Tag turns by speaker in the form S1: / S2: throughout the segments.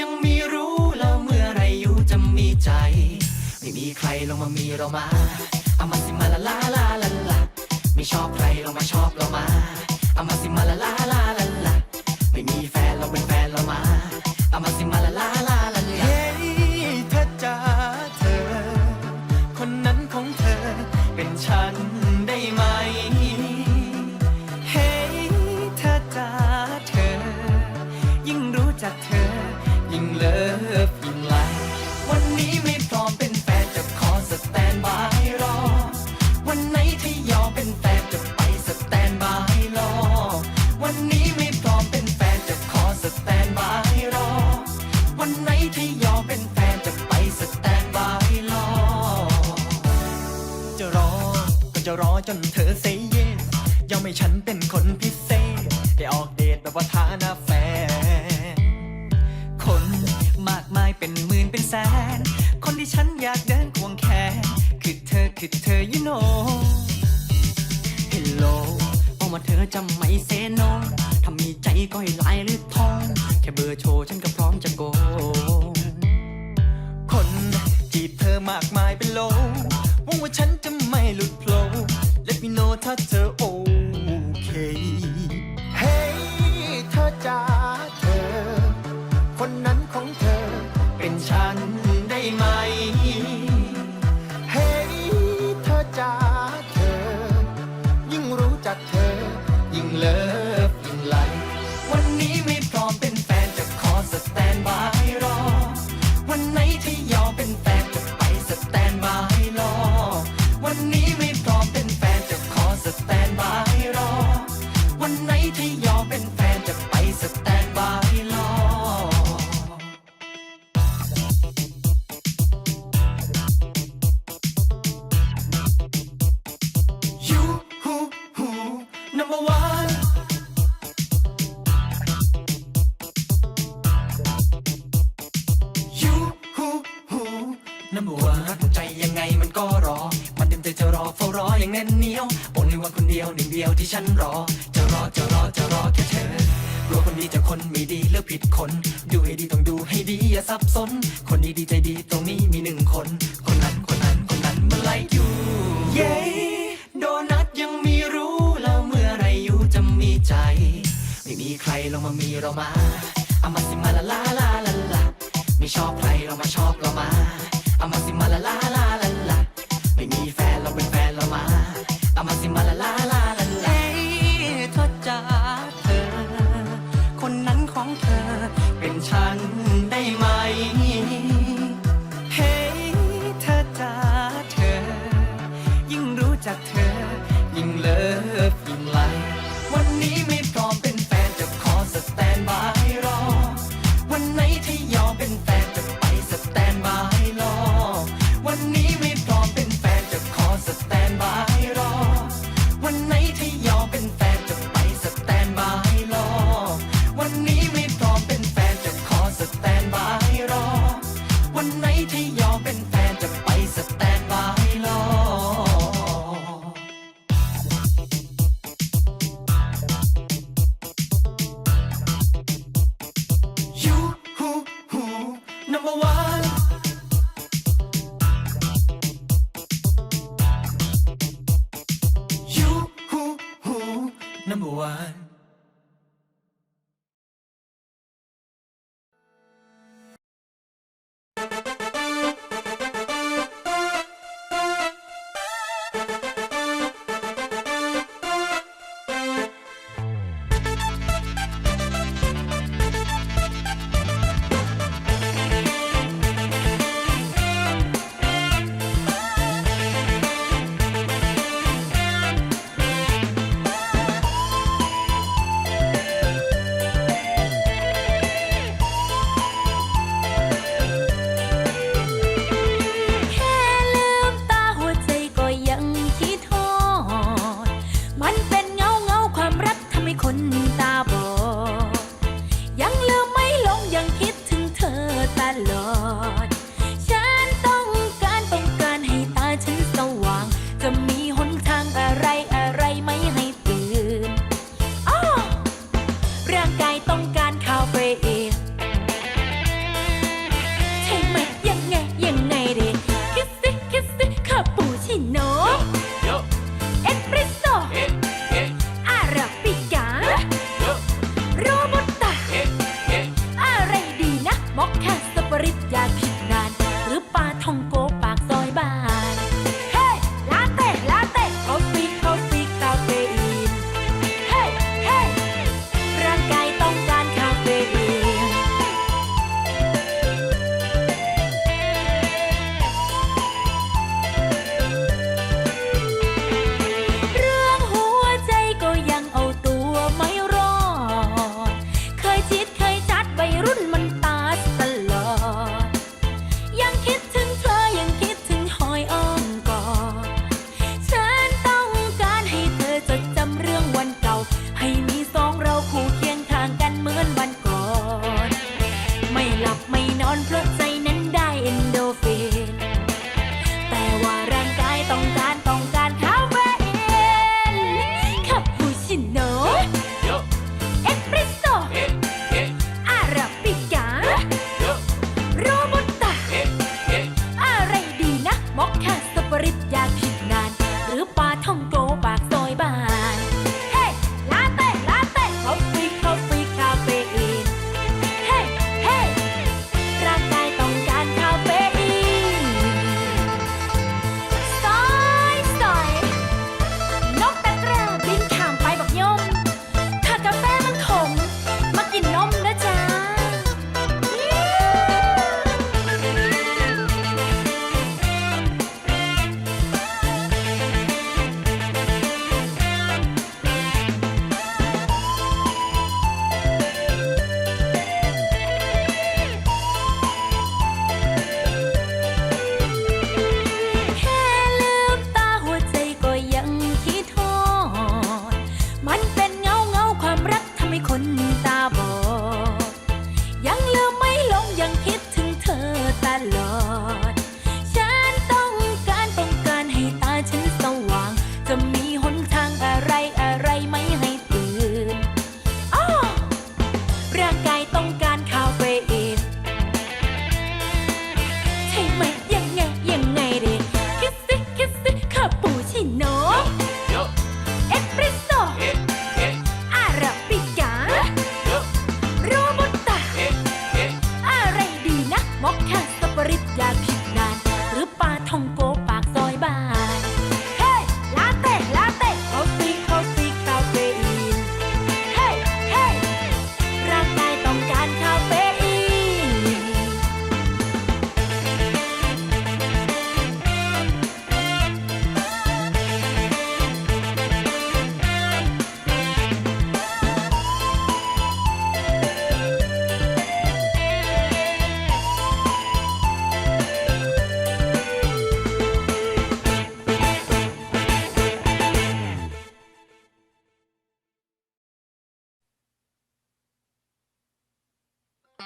S1: ยังไม่รู้แล้วเมื่อไรอยู่จะมีใจ ไม่มีใครลงมามีเรามาเอามาสิมาละลาลาลาลาไม่ชอบใครลงมาชอบเรามาเอามาสิมาละลาลาลาลาไม่มีแฟนเราเป็นแฟนเรามาเอามาสิมาละลาลาลาลา
S2: เฮ้ยเธอจ๋าเธอ คนนั้นของเธอเป็นฉัน จะ
S1: รอจนเธ
S2: อเซเยสยอมให้ฉันเป็นคนพิเศษ ได้ออกเดทแบบว่าฐานะแฟน คนมากมายเป็นหมื่นเป็นแสน คนที่ฉันอยากเดินควงแขน คือเธอคือเธอ you know Hello บอกว่าเธอจะไม่เซโนถ้ามีใจก็ให้ลายหรือทอง แค่เบอร์โชว์ฉันก็พร้อมจะโกงคนจีบเธอมากมายเป็นโลหวังว่าฉันจะไม่หลุดโผล่ ถ้าเธอโอ ย
S1: วบนในวันคนเดียวหนึ่งเดียวที่ฉันรอ จะรอจะรอจะรอแค่เธอกลัวคนดีจะคนไม่ดีเลือกผิดคน ดูให้ดีต้องดูให้ดีอย่าสับสน คนดีดีใจดีตรงนี้มีหนึ่งคน คนนั้นคนนั้นคนนั้นเมันไล่อยู่เย้โดนัทยังไม่รู้แล้วเมื่อไรอยู่จะมีใจ ไม่มีใครลงมามีเรามาเอามาสิมาละลาลาลาลาไม่ชอบใครเรามาชอบเรามาเอามาสิมาละลาลาลาลาไม่มีแฟน number one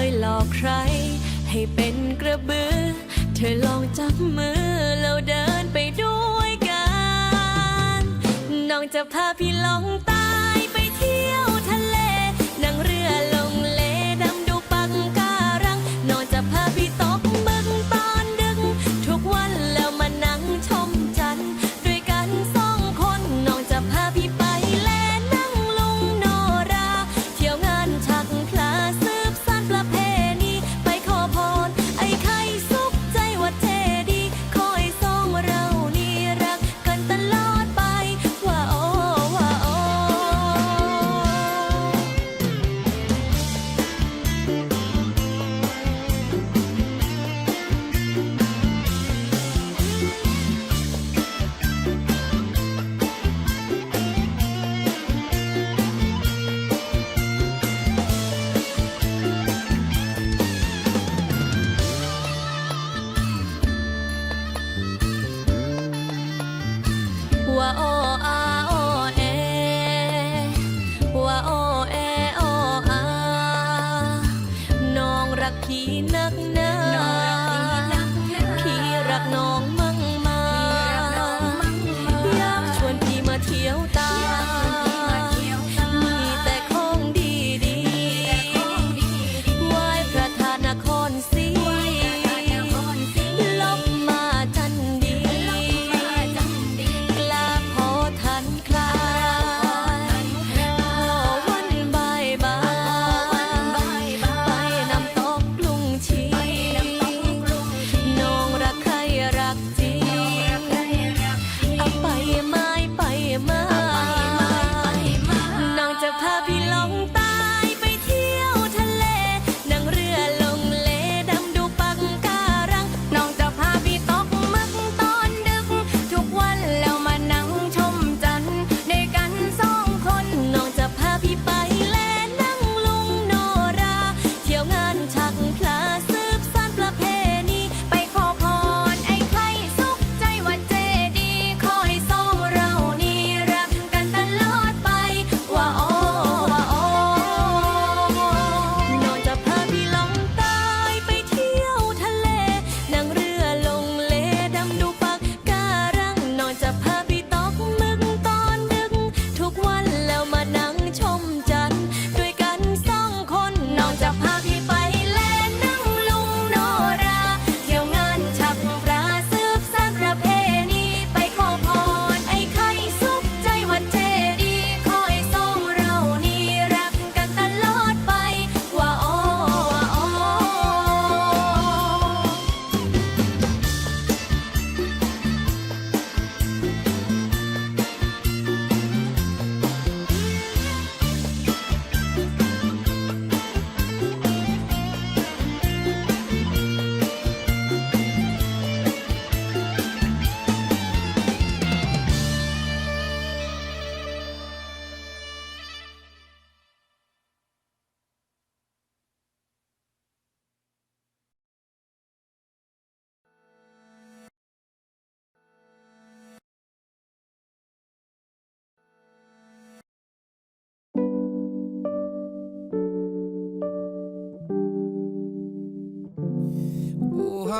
S3: ย อกใคร ให้เป็นกระบือ เธอลองจับมือ แล้วเดินไปด้วยกัน น้องจะพาพี่ลองตายไปเที่ยว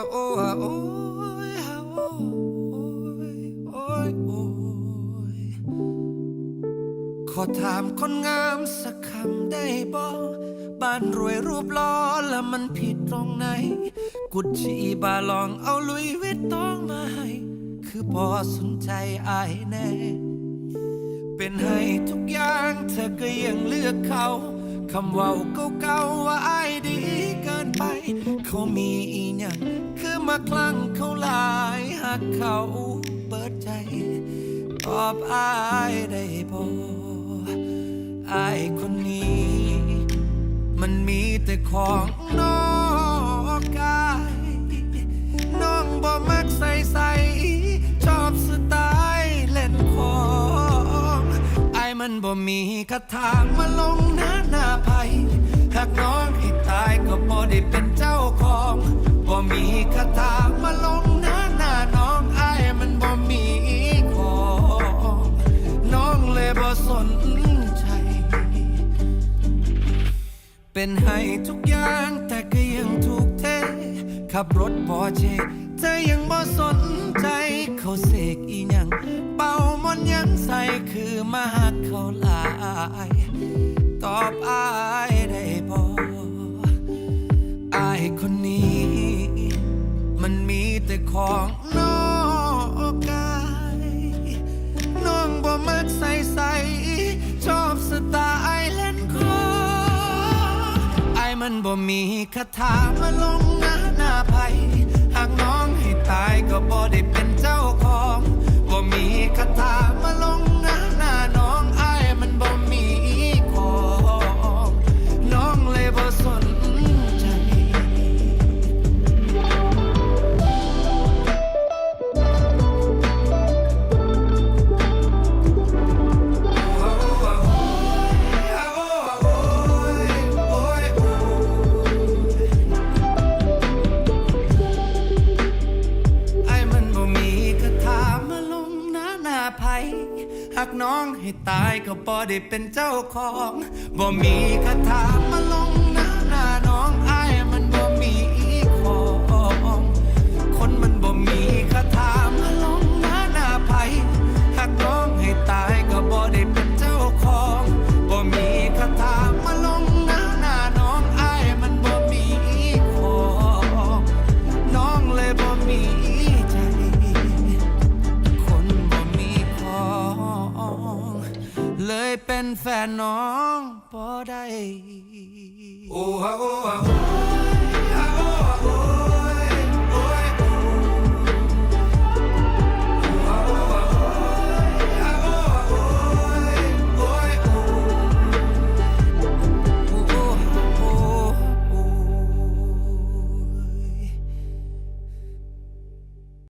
S3: ะโอ
S4: ฮะโอ้ยฮะโอ้ยโอ้ยโอ้ยขอถามคนงามสักคำได้บ่บ้านรวยรูปล้อแล้วมันผิดตรงไหน กุดชีบาลองเอาลุยวิตตองมาให้ คือพอสนใจอายแน่ เป็นให้ทุกอย่างเธอก็ยังเลือกเขา คำว่าเก่าๆว่าอายดีเกินไป เขามีอีหยังคือมาคลั่งเขาหลายหากเขาเปิดใจ ตอบอายได้บ่อายคนนี้ มันมีแต่ของ บ่มีคาถามาลงหน้าหน้าไผหากน้องให้ตายก็บ่ได้เป็นเจ้าของบ่มีคาถามาลงหน้าหน้าน้องอ้ายมันบ่มีของน้องเลยบ่สนใจ เป็นให้ทุกอย่างแต่ก็ยังถูกเท ขับรถบอเจเธอยังบ่สนใจเขาเสกอีหยังเป่ามนต์ยัง ใส่คือมาหักเขาหลาย ตอบอายได้บ่อายคนนี้ มันมีแต่ของนอกกายน้องบ่มักใส่ใส่ชอบสไตล์เล่นขอไอ้ายมันบ่มีคาถามาลงหน้าหน้าไผหากน้อง ภัยหักน้องให้ตายก็บ่ได้เป็นเจ้าของ บ่มีคาถามาลงหน้าหน้าน้องอายมันบ่มี เป็นแฟนน้องบ่ได้โอ้ฮะโอ้ฮะโอ้